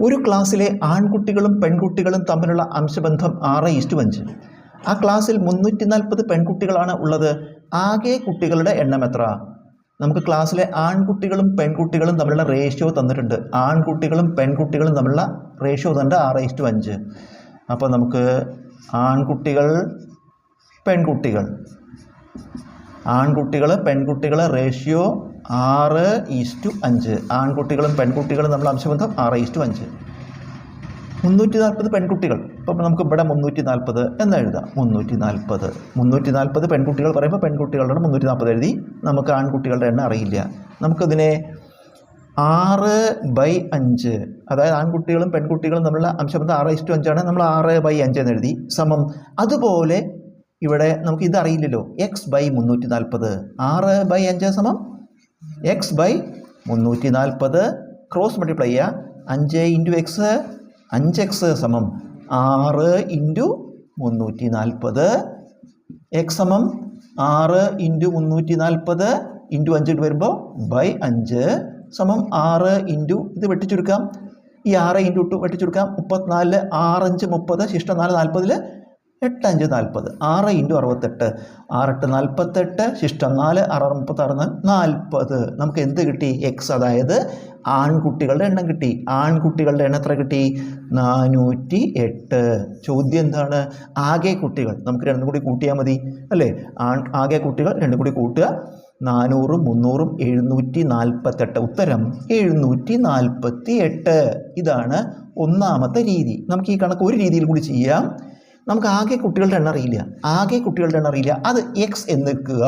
ഒരു ക്ലാസ്സിലെ ആൺകുട്ടികളും പെൺകുട്ടികളും തമ്മിലുള്ള അംശബന്ധം ആറ് ഈസ്റ്റു അഞ്ച്. ആ ക്ലാസ്സിൽ മുന്നൂറ്റി നാൽപ്പത് പെൺകുട്ടികളാണ് ഉള്ളത്. ആകെ കുട്ടികളുടെ എണ്ണം എത്ര? നമുക്ക് ക്ലാസ്സിലെ ആൺകുട്ടികളും പെൺകുട്ടികളും തമ്മിലുള്ള റേഷ്യോ തന്നിട്ടുണ്ട്. ആൺകുട്ടികളും പെൺകുട്ടികളും തമ്മിലുള്ള റേഷ്യോ തന്നിട്ട് ആറ് ഈസ്റ്റു അഞ്ച്. അപ്പോൾ നമുക്ക് ആൺകുട്ടികൾ പെൺകുട്ടികൾ. ആൺകുട്ടികൾ പെൺകുട്ടികളെ റേഷ്യോ ആറ് ഈസ്റ്റു അഞ്ച്. ആൺകുട്ടികളും പെൺകുട്ടികളും നമ്മൾ അംശബന്ധം ആറ് ഈസ്റ്റു അഞ്ച്. മുന്നൂറ്റി നാൽപ്പത് പെൺകുട്ടികൾ. ഇപ്പം നമുക്ക് ഇവിടെ മുന്നൂറ്റി നാൽപ്പത് എന്ന് എഴുതാം. മുന്നൂറ്റി നാൽപ്പത് മുന്നൂറ്റി നാൽപ്പത് പെൺകുട്ടികൾ പറയുമ്പോൾ പെൺകുട്ടികളുടെ മുന്നൂറ്റി നാൽപ്പത് എഴുതി നമുക്ക് ആൺകുട്ടികളുടെ എണ്ണം അറിയില്ല. നമുക്കതിനെ ആറ് ബൈ അഞ്ച്. അതായത് ആൺകുട്ടികളും പെൺകുട്ടികളും തമ്മിലുള്ള അംശബന്ധം ആറ് ഇഷ്ടം അഞ്ചാണ്. നമ്മൾ ആറ് ബൈ അഞ്ച് എന്ന് എഴുതി. സമം അതുപോലെ ഇവിടെ നമുക്ക് ഇതറിയില്ലല്ലോ എക്സ് ബൈ മുന്നൂറ്റി നാൽപ്പത് ആറ് ബൈ അഞ്ച് സമം എക്സ് ബൈ മുന്നൂറ്റി നാൽപ്പത് ക്രോസ് മൾട്ടിപ്ലൈ ചെയ്യുക അഞ്ച് ഇന്റു എക്സ് അഞ്ച് എക്സ് സമം ആറ് ഇന്റു മുന്നൂറ്റി നാൽപ്പത് എക്സ് സമം ആറ് ഇന്റു മുന്നൂറ്റി നാൽപ്പത് ഇന്റു അഞ്ചിട്ട് വരുമ്പോൾ ബൈ അഞ്ച് സമം ആറ് ഇന്റു ഇത് വെട്ടിച്ചുരുക്കാം. ഈ ആറ് ഇന്റു ഇട്ട് വെട്ടിച്ചുരുക്കാം. മുപ്പത്തിനാല് ആറഞ്ച് മുപ്പത് ശിഷ്ടം നാല് നാൽപ്പതിൽ എട്ടഞ്ച് നാൽപ്പത്. ആറ് ഇന്റു അറുപത്തെട്ട്. ആറെട്ട് നാൽപ്പത്തെട്ട്. ശിഷ്ടം നാല്. ആറ് മുപ്പത്താറ് നാൽപ്പത്. നമുക്ക് എന്ത് കിട്ടി? എക്സ് അതായത് ആൺകുട്ടികളുടെ എണ്ണം കിട്ടി. ആൺകുട്ടികളുടെ എണ്ണം എത്ര കിട്ടി? നാനൂറ്റി എട്ട് ചോദ്യം എന്താണ്? ആകെ കുട്ടികൾ. നമുക്ക് രണ്ടും കൂടി കൂട്ടിയാൽ മതി. അല്ലേ? ആൺ ആകെ കുട്ടികൾ രണ്ടും കൂടി കൂട്ടുക. നാനൂറും മുന്നൂറും എഴുന്നൂറ്റി നാൽപ്പത്തെട്ട്. ഉത്തരം എഴുന്നൂറ്റി നാൽപ്പത്തി എട്ട് ഇതാണ് ഒന്നാമത്തെ രീതി. നമുക്ക് ഈ കണക്ക് ഒരു രീതിയിൽ കൂടി ചെയ്യാം. നമുക്ക് ആകെ കുട്ടികളുടെ എണ്ണം അറിയില്ല. ആകെ കുട്ടികളുടെ എണ്ണം അറിയില്ല. അത് എക്സ് എന്ന് വെക്കുക.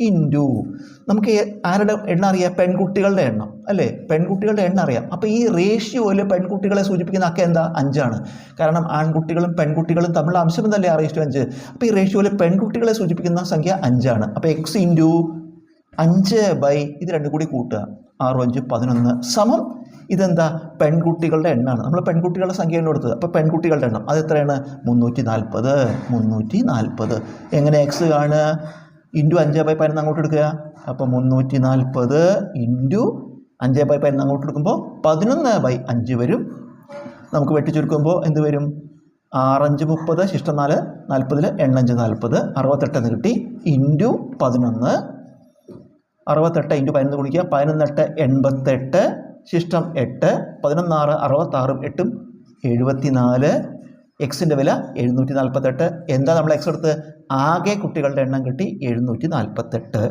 ഇന്റു നമുക്ക് ആരുടെ എണ്ണം അറിയാം? പെൺകുട്ടികളുടെ എണ്ണം അല്ലേ? പെൺകുട്ടികളുടെ എണ്ണം അറിയാം. അപ്പോൾ ഈ റേഷ്യോയിൽ പെൺകുട്ടികളെ സൂചിപ്പിക്കുന്ന അക്ക എന്താ? അഞ്ചാണ്. കാരണം ആൺകുട്ടികളും പെൺകുട്ടികളും തമ്മിലുള്ള അംശം തന്നെ ആറ് ഇഷ്ടം അഞ്ച്. അപ്പോൾ ഈ റേഷ്യോയിൽ പെൺകുട്ടികളെ സൂചിപ്പിക്കുന്ന സംഖ്യ അഞ്ചാണ്. അപ്പോൾ എക്സ് ഇന്റു അഞ്ച് ബൈ ഇത് രണ്ടും കൂടി കൂട്ടുക. ആറും അഞ്ച് പതിനൊന്ന് സമം ഇതെന്താ? പെൺകുട്ടികളുടെ എണ്ണമാണ് നമ്മൾ പെൺകുട്ടികളുടെ സംഖ്യയാണ് കൊടുത്തത്. അപ്പോൾ പെൺകുട്ടികളുടെ എണ്ണം അത് എത്രയാണ്? മുന്നൂറ്റി നാൽപ്പത് മുന്നൂറ്റി നാൽപ്പത് എങ്ങനെ എക്സ് കാണുക? ഇന്റു അഞ്ച് ബൈ പതിനൊന്ന് അങ്ങോട്ട് എടുക്കുക. അപ്പോൾ മുന്നൂറ്റി നാൽപ്പത് ഇന്റു അഞ്ച് ബൈ പതിനൊന്ന് അങ്ങോട്ട് എടുക്കുമ്പോൾ പതിനൊന്ന് ബൈ അഞ്ച് വരും. നമുക്ക് വെട്ടിച്ചുരുക്കുമ്പോൾ എന്ത് വരും? ആറഞ്ച് മുപ്പത് ശിഷ്ടം നാല് നാൽപ്പതിൽ എണ്ണഞ്ച് നാൽപ്പത് അറുപത്തെട്ടെന്ന് കിട്ടി. ഇന്റു പതിനൊന്ന്. അറുപത്തെട്ട് ഇന്റു പതിനൊന്ന് കുടിക്കുക പതിനൊന്നെട്ട് എൺപത്തെട്ട്. ശിഷ്ടം എട്ട് പതിനൊന്നാറ് അറുപത്താറും എട്ടും എഴുപത്തിനാല്. എക്സിന്റെ വില എഴുന്നൂറ്റി നാൽപ്പത്തെട്ട് എന്താ നമ്മൾ എക്സ് എടുത്ത് ആകെ കുട്ടികളുടെ എണ്ണം കിട്ടി എഴുന്നൂറ്റി നാൽപ്പത്തെട്ട്